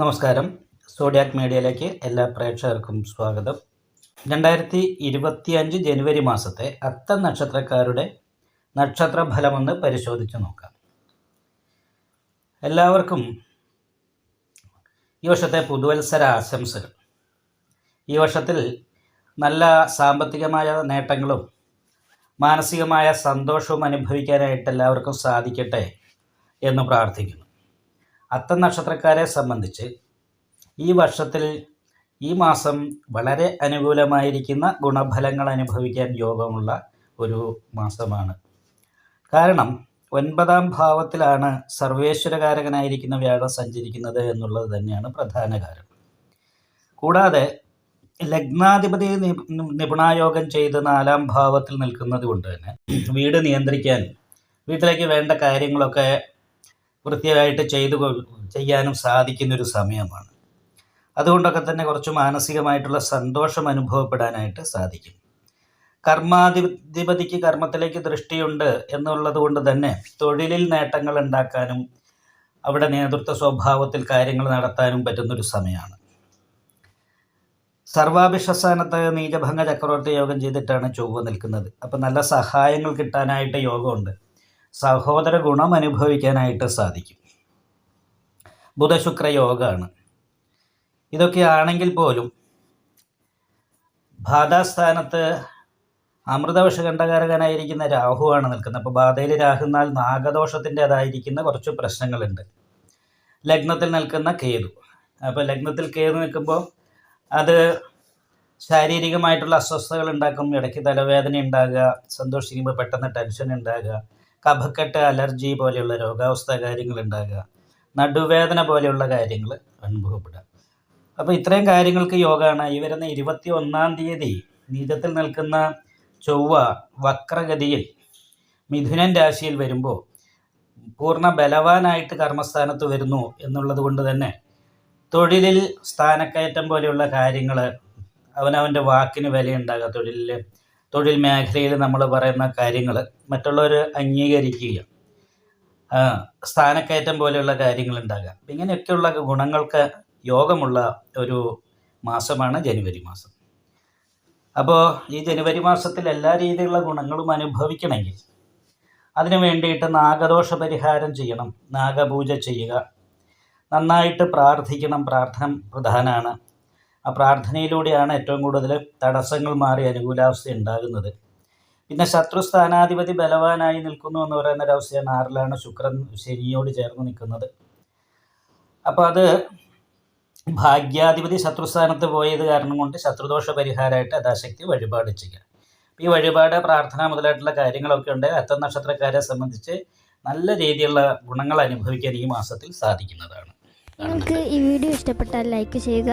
നമസ്കാരം. സോഡിയാക് മീഡിയയിലേക്ക് എല്ലാ പ്രേക്ഷകർക്കും സ്വാഗതം. രണ്ടായിരത്തി ഇരുപത്തിയഞ്ച് ജനുവരി മാസത്തെ അത്ത നക്ഷത്രക്കാരുടെ നക്ഷത്ര ഫലമൊന്ന് പരിശോധിച്ച് നോക്കാം. എല്ലാവർക്കും ഈ വർഷത്തെ പുതുവത്സര ആശംസകൾ. ഈ വർഷത്തിൽ നല്ല സാമ്പത്തികമായ നേട്ടങ്ങളും മാനസികമായ സന്തോഷവും അനുഭവിക്കാനായിട്ട് എല്ലാവർക്കും സാധിക്കട്ടെ എന്ന് പ്രാർത്ഥിക്കുന്നു. അത്തം നക്ഷത്രക്കാരെ സംബന്ധിച്ച് ഈ വർഷത്തിൽ ഈ മാസം വളരെ അനുകൂലമായിരിക്കുന്ന ഗുണഫലങ്ങൾ അനുഭവിക്കാൻ യോഗമുള്ള ഒരു മാസമാണ്. കാരണം ഒൻപതാം ഭാവത്തിലാണ് സർവേശ്വരകാരകനായിരിക്കുന്ന വ്യാഴം സഞ്ചരിക്കുന്നത് എന്നുള്ളത് തന്നെയാണ് പ്രധാന കാരണം കൂടാതെ ലഗ്നാധിപതി നിപുണായോഗം ചെയ്ത് നാലാം ഭാവത്തിൽ നിൽക്കുന്നത് കൊണ്ട് തന്നെ വീട് നിയന്ത്രിക്കാൻ വീട്ടിലേക്ക് വേണ്ട കാര്യങ്ങളൊക്കെ വൃത്തിയായിട്ട് ചെയ്തു ചെയ്യാനും സാധിക്കുന്നൊരു സമയമാണ്. അതുകൊണ്ടൊക്കെ തന്നെ കുറച്ച് മാനസികമായിട്ടുള്ള സന്തോഷം അനുഭവപ്പെടാനായിട്ട് സാധിക്കും. കർമാധിപതിക്ക് കർമ്മത്തിലേക്ക് ദൃഷ്ടിയുണ്ട് എന്നുള്ളത് കൊണ്ട് തന്നെ തൊഴിലിൽ നേട്ടങ്ങൾ ഉണ്ടാക്കാനും അവിടെ നേതൃത്വ സ്വഭാവത്തിൽ കാര്യങ്ങൾ നടത്താനും പറ്റുന്നൊരു സമയമാണ്. സർവാഭിഷസ്ഥാനത്ത് നീചഭംഗ ചക്രവർത്തി യോഗം ചെയ്തിട്ടാണ് ചൊവ്വ നിൽക്കുന്നത്. അപ്പം നല്ല സഹായങ്ങൾ കിട്ടാനായിട്ട് യോഗമുണ്ട്. സഹോദര ഗുണം അനുഭവിക്കാനായിട്ട് സാധിക്കും. ബുധശുക്ര യോഗമാണ് ഇതൊക്കെ ആണെങ്കിൽ പോലും ബാധാസ്ഥാനത്ത് രാഹു രാഹുവാണ് നിൽക്കുന്നത്. അപ്പോൾ ബാധയിൽ രാഹുന്നാൽ നാഗദോഷത്തിന്റെതായിരിക്കുന്ന കുറച്ച് പ്രശ്നങ്ങളുണ്ട്. ലഗ്നത്തിൽ നിൽക്കുന്ന കേതു. അപ്പോൾ ലഗ്നത്തിൽ കേതു നിൽക്കുമ്പോൾ അത് ശാരീരികമായിട്ടുള്ള അസ്വസ്ഥതകൾ ഉണ്ടാക്കും. ഇടയ്ക്ക് തലവേദന ഉണ്ടാകുക സന്തോഷിക്കുമ്പോൾ പെട്ടെന്ന് ടെൻഷൻ ഉണ്ടാകുക. കഫക്കെട്ട് അലർജി പോലെയുള്ള രോഗാവസ്ഥ കാര്യങ്ങൾ ഉണ്ടാകുക. നടുവേദന പോലെയുള്ള കാര്യങ്ങൾ അനുഭവപ്പെടുക. അപ്പോൾ ഇത്രയും കാര്യങ്ങൾക്ക് യോഗമാണ് ഈ വരുന്ന ഇരുപത്തി ഒന്നാം തീയതി നീചത്തിൽ നിൽക്കുന്ന ചൊവ്വ വക്രഗതിയിൽ മിഥുനൻ രാശിയിൽ വരുമ്പോൾ പൂർണ ബലവാനായിട്ട് കർമ്മസ്ഥാനത്ത് വരുന്നു എന്നുള്ളത് കൊണ്ട് തന്നെ തൊഴിലിൽ സ്ഥാനക്കയറ്റം പോലെയുള്ള കാര്യങ്ങൾ അവനവന്റെ വാക്കിന് വിലയുണ്ടാകുക. തൊഴിലിൽ തൊഴിൽ മേഖലയിൽ നമ്മൾ പറയുന്ന കാര്യങ്ങൾ മറ്റുള്ളവർ അംഗീകരിക്കുക സ്ഥാനക്കയറ്റം പോലെയുള്ള കാര്യങ്ങൾ ഉണ്ടാകുക. അപ്പം ഇങ്ങനെയൊക്കെയുള്ള ഗുണങ്ങൾക്ക് യോഗമുള്ള ഒരു മാസമാണ് ജനുവരി മാസം. അപ്പോൾ ഈ ജനുവരി മാസത്തിൽ എല്ലാ രീതിയിലുള്ള ഗുണങ്ങളും അനുഭവിക്കണമെങ്കിൽ അതിനു വേണ്ടിയിട്ട് നാഗദോഷ പരിഹാരം ചെയ്യണം നാഗപൂജ ചെയ്യുക നന്നായിട്ട് പ്രാർത്ഥിക്കണം പ്രാർത്ഥന പ്രധാനമാണ്. ആ പ്രാർത്ഥനയിലൂടെയാണ് ഏറ്റവും കൂടുതൽ തടസ്സങ്ങൾ മാറി അനുകൂലാവസ്ഥ ഉണ്ടാകുന്നത്. പിന്നെ ശത്രു സ്ഥാനാധിപതി ബലവാനായി നിൽക്കുന്നു എന്ന് പറയുന്ന ഒരവസ്ഥയാണ് ആറിലാണ് ശുക്രൻ ശനിയോട് ചേർന്ന് നിൽക്കുന്നത്. അപ്പോൾ അത് ഭാഗ്യാധിപതി ശത്രുസ്ഥാനത്ത് പോയത് കാരണം കൊണ്ട് ശത്രുദോഷ പരിഹാരമായിട്ട് യഥാശക്തി വഴിപാട് ചെയ്യുക. ഈ വഴിപാട് പ്രാർത്ഥന മുതലായിട്ടുള്ള കാര്യങ്ങളൊക്കെ ഉണ്ട്. അത്ത നക്ഷത്രക്കാരെ സംബന്ധിച്ച് നല്ല രീതിയിലുള്ള ഗുണങ്ങൾ അനുഭവിക്കാൻ ഈ മാസത്തിൽ സാധിക്കുന്നതാണ്. നിങ്ങൾക്ക് ഈ വീഡിയോ ഇഷ്ടപ്പെട്ടാൽ ലൈക്ക് ചെയ്യുക.